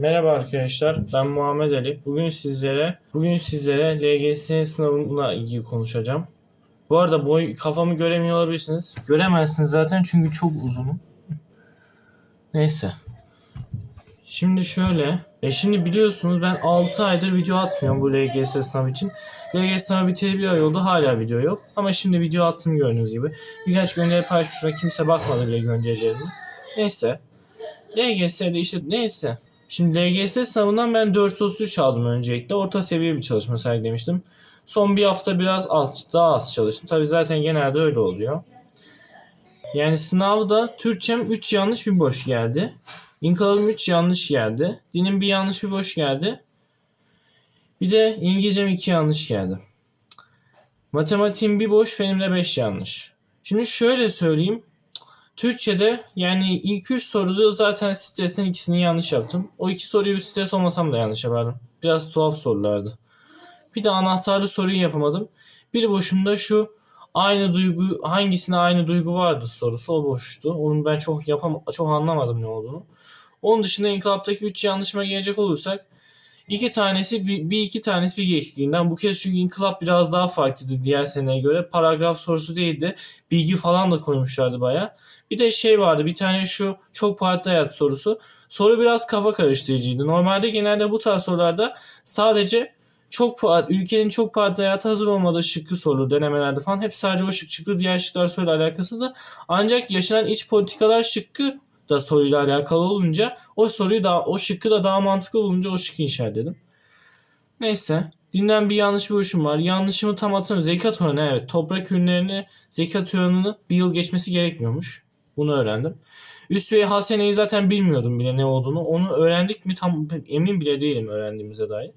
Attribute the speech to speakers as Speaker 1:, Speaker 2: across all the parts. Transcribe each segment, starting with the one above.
Speaker 1: Merhaba arkadaşlar, ben Muhammed Ali. Bugün sizlere bugün sizlere LGS sınavına ilgili konuşacağım. Bu arada boy kafamı göremiyor olabilirsiniz. Göremezsiniz zaten çünkü çok uzunum. Neyse. Şimdi şöyle, e şimdi biliyorsunuz ben 6 aydır video atmıyorum bu LGS sınavı için. LGS sınavı biteli bir ay oldu hala video yok. Ama şimdi video attım gördüğünüz gibi. Birkaç gönderi paylaşmışlar kimse bakmadı bile gönderilerime. Neyse. LGS'de işte neyse. Şimdi LGS sınavından ben 433 aldım öncelikle. Orta seviye bir çalışma sergilemiştim. Son bir hafta biraz az, daha az çalıştım. Tabi zaten genelde öyle oluyor. Yani sınavda Türkçem 3 yanlış bir boş geldi. İnkalavım 3 yanlış geldi. Dinim bir yanlış bir boş geldi. Bir de İngilizcem 2 yanlış geldi. Matematiğim bir boş, fenimde 5 yanlış. Şimdi şöyle söyleyeyim. Türkçe'de yani ilk 3 soruda zaten stresin ikisini yanlış yaptım. O iki soruyu stres olmasam da yanlış yapardım. Biraz tuhaf sorulardı. Bir de anahtarlı soruyu yapamadım. Bir boşunda şu aynı duygu hangisine aynı duygu vardı sorusu o boştu. Onu ben çok yapam çok anlamadım ne olduğunu. Onun dışında inkılaptaki 3 yanlışıma gelecek olursak iki tanesi bir, bir iki tanesi bir geçtiğinden bu kez çünkü inkılap biraz daha farklıydı diğer seneye göre. Paragraf sorusu değildi. Bilgi falan da koymuşlardı baya. Bir de şey vardı bir tane şu çok parti hayat sorusu. Soru biraz kafa karıştırıcıydı. Normalde genelde bu tarz sorularda sadece çok ülkenin çok parti hayatı hazır olmadığı şıkkı sorulur denemelerde falan. Hep sadece o şık çıktı. Diğer şıklar soruyla alakası da. Ancak yaşanan iç politikalar şıkkı da soruyla alakalı olunca o soruyu da o şıkkı da daha mantıklı olunca o şıkkı işaretledim. Neyse. Dinden bir yanlış bir oluşum var. Yanlışımı tam hatırlamıyorum. Zekat oranı evet. Toprak ürünlerini zekat oranını bir yıl geçmesi gerekmiyormuş. Bunu öğrendim. Üst ve haseneyi zaten bilmiyordum bile ne olduğunu. Onu öğrendik mi tam emin bile değilim öğrendiğimize dair.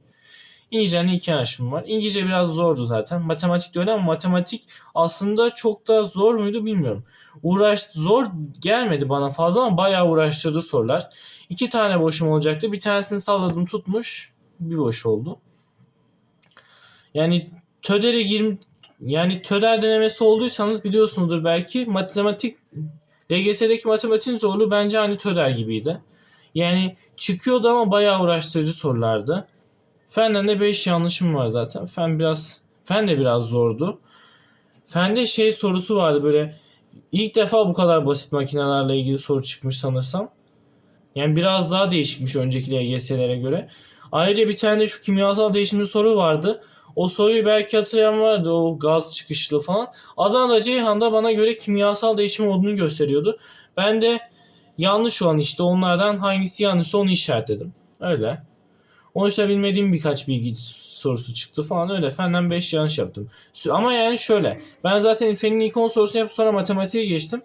Speaker 1: İngilizce'nin iki yanlışım var. İngilizce biraz zordu zaten. Matematik de öyle ama matematik aslında çok da zor muydu bilmiyorum. Uğraş zor gelmedi bana fazla ama bayağı uğraştırdı sorular. İki tane boşum olacaktı. Bir tanesini salladım tutmuş. Bir boş oldu. Yani TÖDER'e girim yani TÖDER denemesi olduysanız biliyorsunuzdur belki matematik LGS'deki matematiğin zorluğu bence hani TÖDER gibiydi. Yani çıkıyordu ama bayağı uğraştırıcı sorulardı. Fenden de 5 yanlışım var zaten. Fen biraz fen de biraz zordu. Fende şey sorusu vardı böyle ilk defa bu kadar basit makinelerle ilgili soru çıkmış sanırsam. Yani biraz daha değişikmiş önceki LGS'lere göre. Ayrıca bir tane de şu kimyasal değişimli soru vardı. O soruyu belki hatırlayan vardı o gaz çıkışlı falan. Adana'da Ceyhan'da bana göre kimyasal değişim olduğunu gösteriyordu. Ben de yanlış olan işte onlardan hangisi yanlışsa onu işaretledim. Öyle. Onun dışında bilmediğim birkaç bilgi sorusu çıktı falan öyle. Fenden 5 yanlış yaptım. Ama yani şöyle. Ben zaten Fen'in ilk 10 sorusunu yapıp sonra matematiğe geçtim.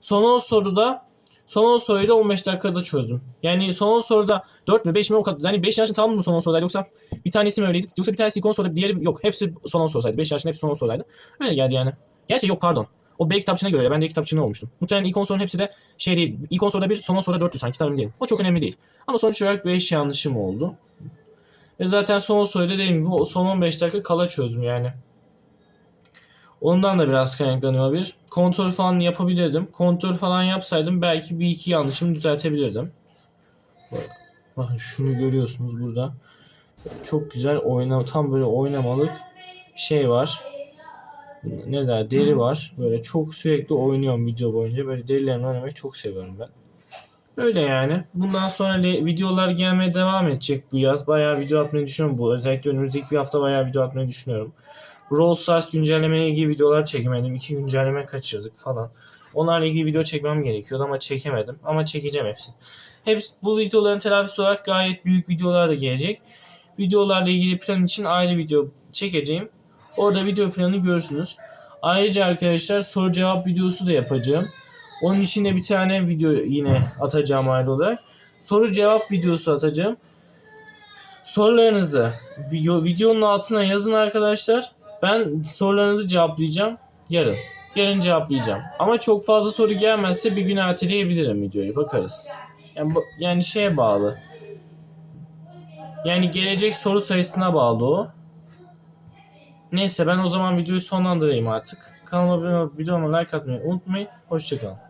Speaker 1: Son 10 soruda son 10 soruyu da 15 dakikada çözdüm. Yani son 10 soruda 4 mü 5 mi o kadar. Yani 5 yanlışın tamamı mı son 10 sorudaydı yoksa bir tanesi mi öyleydi? Yoksa bir tanesi ilk 10 soruda diğeri yok. Hepsi son 10 sorusaydı. 5 yanlışın hepsi son 10 sorudaydı. Öyle geldi yani. Gerçi yok pardon. O B kitapçığına göre ben de kitapçığına olmuştum. Muhtemelen ilk 10 sorunun hepsi de şey değil. İlk 10 soruda bir, son 10 soruda 400 sanki tam değilim. O çok önemli değil. Ama sonuç olarak 5 yanlışım oldu. Ve zaten son soruda dediğim gibi son 15 dakika kala çözdüm yani. Ondan da biraz kaynaklanıyor bir. Kontrol falan yapabilirdim. Kontrol falan yapsaydım belki bir iki yanlışımı düzeltebilirdim. Bakın şunu görüyorsunuz burada. Çok güzel oyna tam böyle oynamalık şey var. Ne der deri var. Böyle çok sürekli oynuyorum video boyunca. Böyle derilerini oynamayı çok seviyorum ben. Öyle yani. Bundan sonra le- videolar gelmeye devam edecek bu yaz. Bayağı video atmayı düşünüyorum. Bu özellikle önümüzdeki bir hafta bayağı video atmayı düşünüyorum. Brawl Stars güncellemeye ilgili videolar çekemedim. İki güncelleme kaçırdık falan. Onlarla ilgili video çekmem gerekiyordu ama çekemedim. Ama çekeceğim hepsini. Hepsi bu videoların telafisi olarak gayet büyük videolar da gelecek. Videolarla ilgili plan için ayrı video çekeceğim. Orada video planını görürsünüz. Ayrıca arkadaşlar soru cevap videosu da yapacağım. Onun için de bir tane video yine atacağım ayrı olarak. Soru cevap videosu atacağım. Sorularınızı video, videonun altına yazın arkadaşlar. Ben sorularınızı cevaplayacağım yarın. Yarın cevaplayacağım. Ama çok fazla soru gelmezse bir gün erteleyebilirim videoyu. Bakarız. Yani, yani şeye bağlı. Yani gelecek soru sayısına bağlı o. Neyse ben o zaman videoyu sonlandırayım artık. Kanalıma abone olup videoma like atmayı unutmayın. Hoşçakalın.